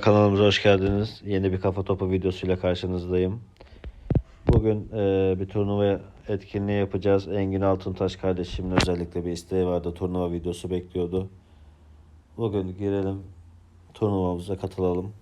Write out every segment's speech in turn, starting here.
Kanalımıza hoş geldiniz. Yeni bir kafa topu videosuyla karşınızdayım. Bugün e, bir turnuva etkinliği yapacağız. Engin Altuntaş kardeşimin özellikle bir isteği vardı. Turnuva videosu bekliyordu. Bugün girelim turnuvamıza katılalım.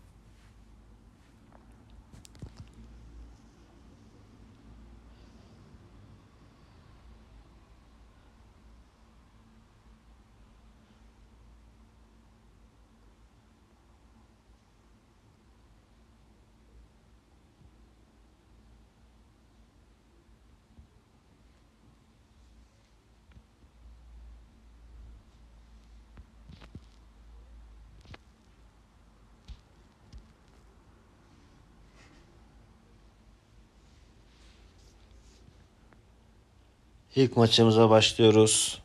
İlk maçımıza başlıyoruz.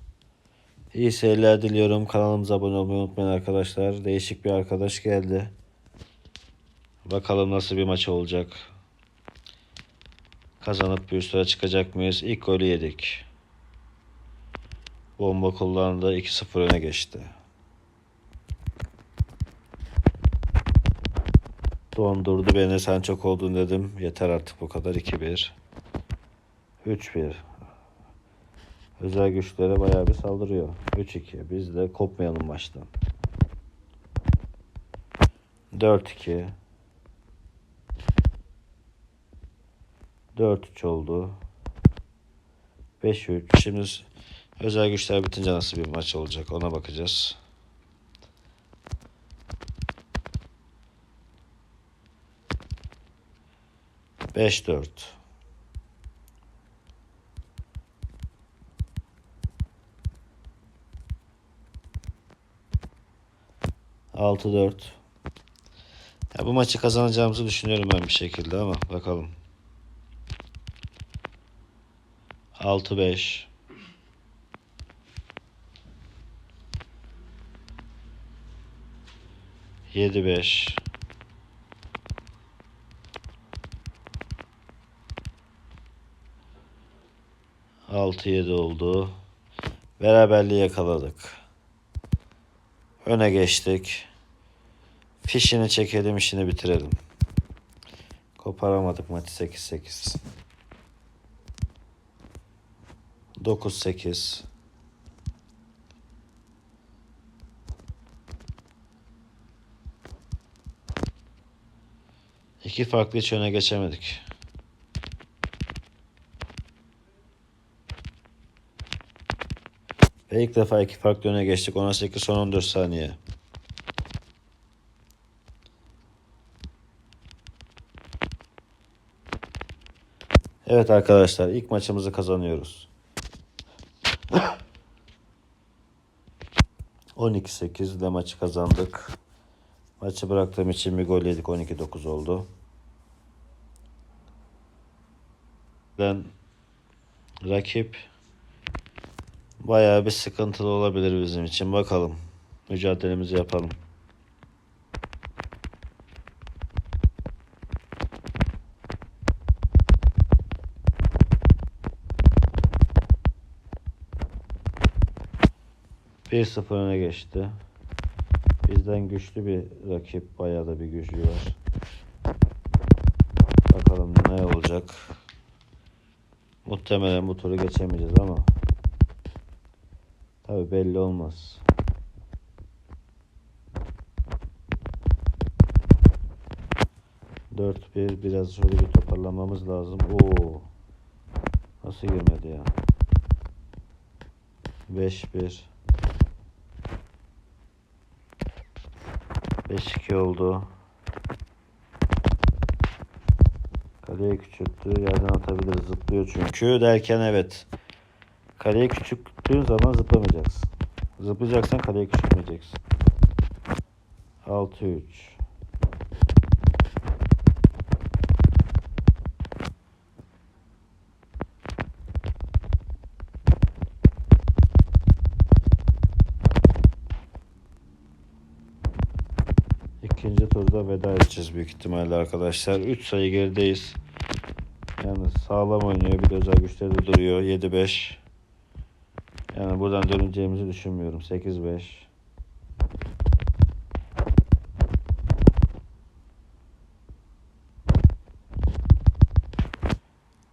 İyi seyirler diliyorum. Kanalımıza abone olmayı unutmayın arkadaşlar. Değişik bir arkadaş geldi. Bakalım nasıl bir maç olacak. Kazanıp bir üstlere çıkacak mıyız? İlk golü yedik. Bomba kullandı. 2-0 öne geçti. Dondurdu beni. Sen çok oldun dedim. Yeter artık bu kadar. 2-1. 3-1. Özel güçlere bayağı bir saldırıyor. 3-2. Biz de kopmayalım baştan. 4-2. 4-3 oldu. 5-3. Şimdi özel güçler bitince nasıl bir maç olacak ona bakacağız. Beş dört. Altı dört. Ya bu maçı kazanacağımızı düşünüyorum ben bir şekilde ama bakalım. 6-5 7-5 6-7 oldu. Beraberliği yakaladık. Öne geçtik. Fişini çekelim, işini bitirelim. Koparamadık maçı 8-8. 9-8 İki farklı hiç öne geçemedik. Ve ilk defa iki farklı öne geçtik. 18 son 14 saniye. Evet arkadaşlar ilk maçımızı kazanıyoruz. 12-8 de maçı kazandık. Maçı bıraktığım için bir gol yedik. 12-9 oldu. Ben rakip bayağı bir sıkıntılı olabilir bizim için. Bakalım. Mücadelemizi yapalım. Bir sıfır öne geçti. Bizden güçlü bir rakip. Bayağı da bir gücü var. Bakalım ne olacak. Muhtemelen bu turu geçemeyeceğiz ama. Tabi belli olmaz. Dört bir biraz şöyle bir toparlamamız lazım. Oo. Nasıl girmedi ya? 5-1 5-2 oldu. Kaleye küçülttü. Yerden atabiliriz. Zıplıyor çünkü. Derken evet. Kaleye küçülttüğün zaman zıplamayacaksın. Zıplayacaksan kaleye küçültmeyeceksin. 6-3 İkinci turda veda edeceğiz büyük ihtimalle arkadaşlar. 3 sayı gerideyiz. Yani sağlam oynuyor. Bir de özel güçleri de duruyor. 7-5. Yani buradan döneceğimizi düşünmüyorum. 8-5.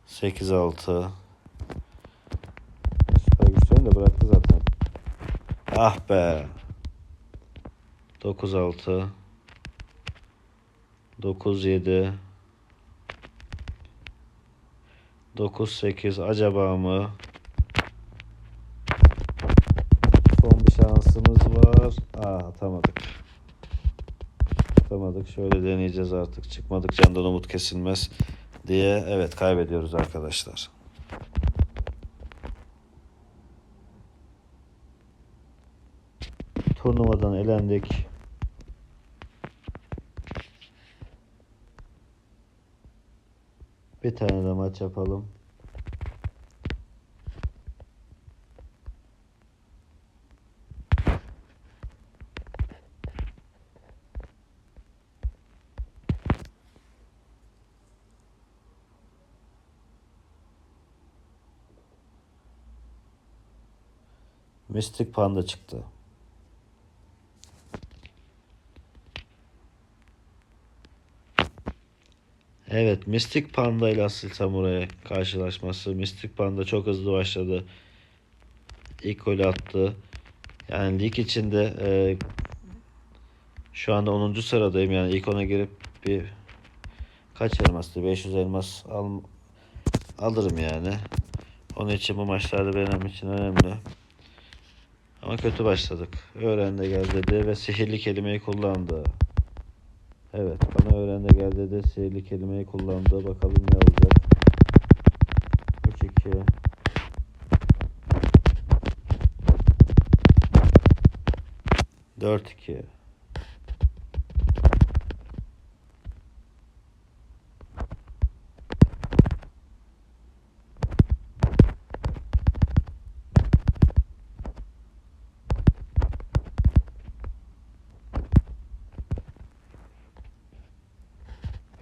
Sekiz altı. Süper güçlerini de bıraktı zaten. Ah be. Dokuz altı. Dokuz yedi. Dokuz sekiz acaba mı? Var. Aa atamadık. Atamadık. Şöyle deneyeceğiz artık. Çıkmadık candan umut kesilmez diye. Evet kaybediyoruz arkadaşlar. Turnuvadan elendik. Bir tane de maç yapalım. Mystic Panda çıktı. Evet, Mystic Panda ile Asil Samurai karşılaşması. Mystic Panda çok hızlı başladı. İlk golü attı. Yani lig içinde e, şu anda 10. sıradayım. Yani ilk ona girip bir kaç elmastı? 500 elmas al, alırım yani. Onun için bu maçlarda benim için önemli. Ama kötü başladık. Öğren de gel dedi ve sihirli kelimeyi kullandı. Evet bana öğren de gel dedi. Sihirli kelimeyi kullandı. Bakalım ne olacak. 3-2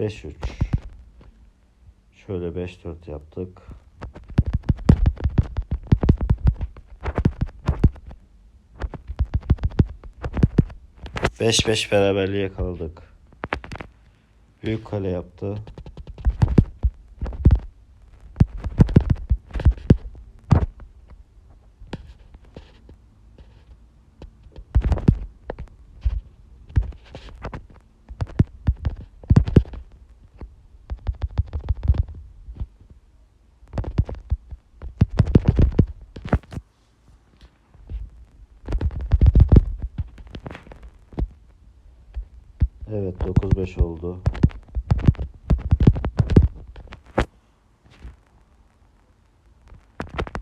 4-2 5-3 Şöyle 5-4 yaptık. Beş beş beraberliği yakaladık. Büyük kale yaptı. Evet 9-5 oldu.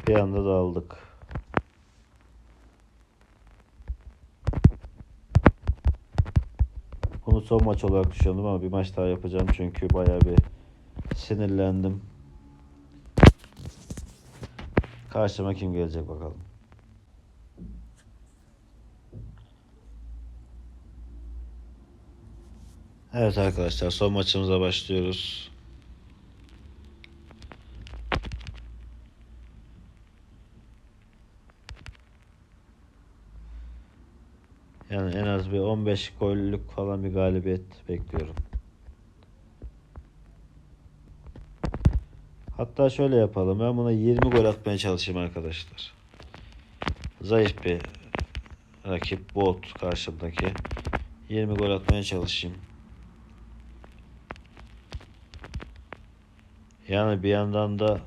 Bir anda dağıldık. Bunu son maç olarak düşündüm ama bir maç daha yapacağım çünkü bayağı bir sinirlendim. Karşıma kim gelecek bakalım. Evet arkadaşlar son maçımıza başlıyoruz. Yani en az bir 15 gollük falan bir galibiyet bekliyorum. Hatta şöyle yapalım. Ben buna 20 gol atmaya çalışayım arkadaşlar. Zayıf bir rakip bot karşımdaki. 20 gol atmaya çalışayım. Yani bir yandan da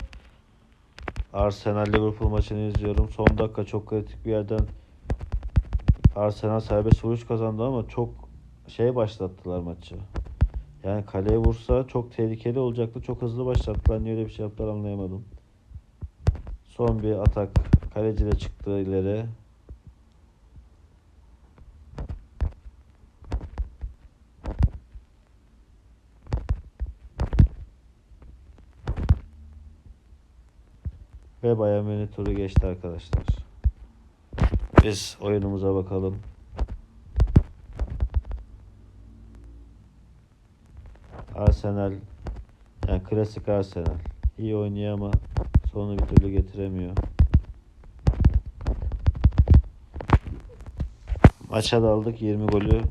Arsenal Liverpool maçını izliyorum. Son dakika çok kritik bir yerden Arsenal serbest vuruş kazandı ama çok şey başlattılar maçı. Yani kaleye vursa çok tehlikeli olacaktı. Çok hızlı başlattılar. Niye öyle bir şey yaptılar anlayamadım. Son bir atak. Kaleci de çıktı ileri. Ve Bayern Münih turu geçti arkadaşlar. Biz oyunumuza bakalım. Arsenal yani klasik Arsenal. İyi oynuyor ama sonu bir türlü getiremiyor. Maça daldık 20 golü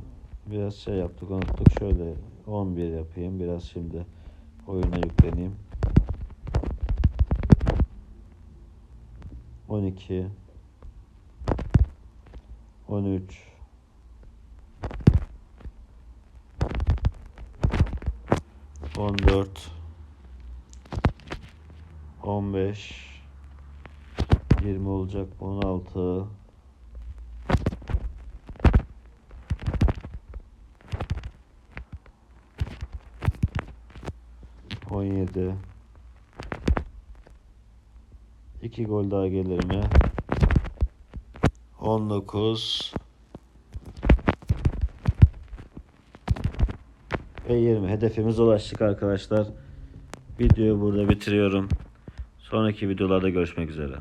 biraz şey yaptık unuttuk. Şöyle 11 yapayım biraz şimdi oyuna yükleneyim. 12 13 14 15 20 olacak 16 17 2 gol daha gelir mi? 19 ve 20 hedefimize ulaştık arkadaşlar. Videoyu burada bitiriyorum. Sonraki videolarda görüşmek üzere.